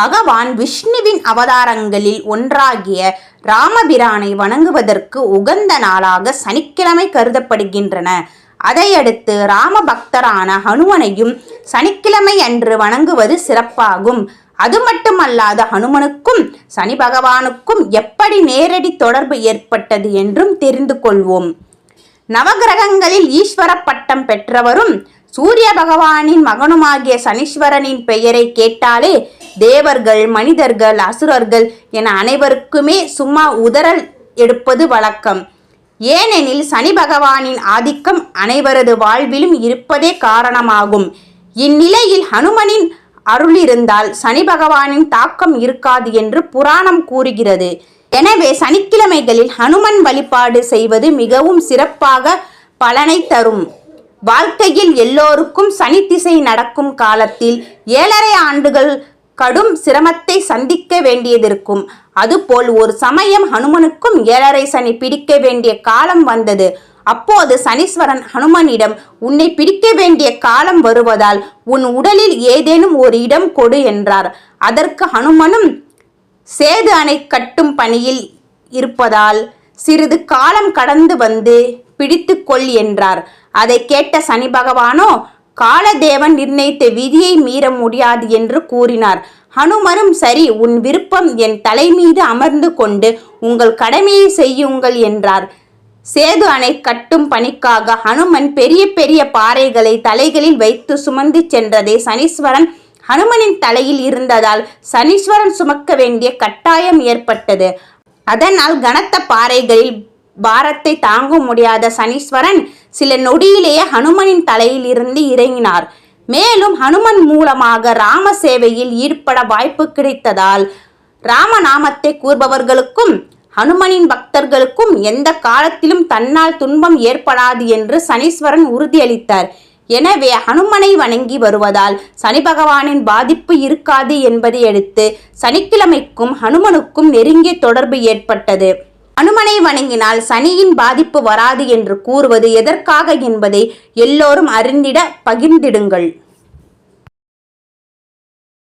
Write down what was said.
பகவான் விஷ்ணுவின் அவதாரங்களில் ஒன்றாகிய ராமபிரானை வணங்குவதற்கு உகந்த நாளாக சனிக்கிழமை கருதப்படுகின்றன. அதையடுத்து ராம பக்தரான ஹனுமனையும் சனிக்கிழமை அன்று வணங்குவது சிறப்பாகும். அது மட்டுமல்லாது ஹனுமனுக்கும் சனி பகவானுக்கும் எப்படி நேரடி தொடர்பு ஏற்பட்டது என்றும் தெரிந்து கொள்வோம். நவகிரகங்களில் ஈஸ்வர பட்டம் பெற்றவரும் சூரிய பகவானின் மகனுமாகிய சனீஸ்வரனின் பெயரை கேட்டாலே தேவர்கள் மனிதர்கள் அசுரர்கள் என அனைவருக்குமே சும்மா உதறல் எடுப்பது வழக்கம். ஏனெனில் சனி பகவானின் ஆதிக்கம் அனைவரது வாழ்விலும் இருப்பதே காரணமாகும். இந்நிலையில் ஹனுமனின் அருள் இருந்தால் சனி பகவானின் தாக்கம் இருக்காது என்று புராணம் கூறுகிறது. எனவே சனிக்கிழமைகளில் ஹனுமன் வழிபாடு செய்வது மிகவும் சிறப்பாக பலனை தரும். வாழ்க்கையில் எல்லோருக்கும் சனி திசை நடக்கும் காலத்தில் ஏழரை ஆண்டுகள் கடும் சிரமத்தை சந்திக்க வேண்டியதிருக்கும். அதுபோல் ஒரு சமயம் ஹனுமனுக்கும் ஏழரை சனி பிடிக்க வேண்டிய காலம் வந்தது. அப்போது சனீஸ்வரன் ஹனுமனிடம் உன்னை பிடிக்க வேண்டிய காலம் வருவதால் உன் உடலில் ஏதேனும் ஒரு இடம் கொடு என்றார். அதற்கு ஹனுமனும் சேது அணை கட்டும் பணியில் இருப்பதால் சிறிது காலம் கடந்து வந்து பிடித்துக்கொள் என்றார். அதை கேட்ட சனி பகவானோ காலதேவன் நிர்ணயித்த விதியை மீற முடியாது என்று கூறினார். ஹனுமரும் சரி உன் விருப்பம் என் தலை மீது அமர்ந்து கொண்டு உங்கள் கடமையை செய்யுங்கள் என்றார். சேது அணை கட்டும் பணிக்காக ஹனுமன் பெரிய பெரிய பாறைகளை தலைகளில் வைத்து சுமந்து சென்றதே சனீஸ்வரன் ஹனுமனின் தலையில் இருந்ததால் சனீஸ்வரன் சுமக்க வேண்டிய கட்டாயம் ஏற்பட்டது. அதனால் கனத்த பாறைகளில் பாரத்தை தாங்க முடியாத சனீஸ்வரன் சில நொடியிலேயே ஹனுமனின் தலையில் இருந்து இறங்கினார். மேலும் ஹனுமன் மூலமாக ராம சேவையில் ஈடுபட வாய்ப்பு கிடைத்ததால் ராமநாமத்தை கூறுபவர்களுக்கும் ஹனுமனின் பக்தர்களுக்கும் எந்த காலத்திலும் தன்னால் துன்பம் ஏற்படாது என்று சனீஸ்வரன் உறுதியளித்தார். எனவே ஹனுமனை வணங்கி வருவதால் சனி பகவானின் பாதிப்பு இருக்காது என்பதை அடுத்து சனிக்கிழமைக்கும் ஹனுமனுக்கும் நெருங்கிய தொடர்பு ஏற்பட்டது. அனுமனை வணங்கினால் சனியின் பாதிப்பு வராது என்று கூறுவது எதற்காக என்பதை எல்லோரும் அறிந்திட பகிர்ந்திடுங்கள்.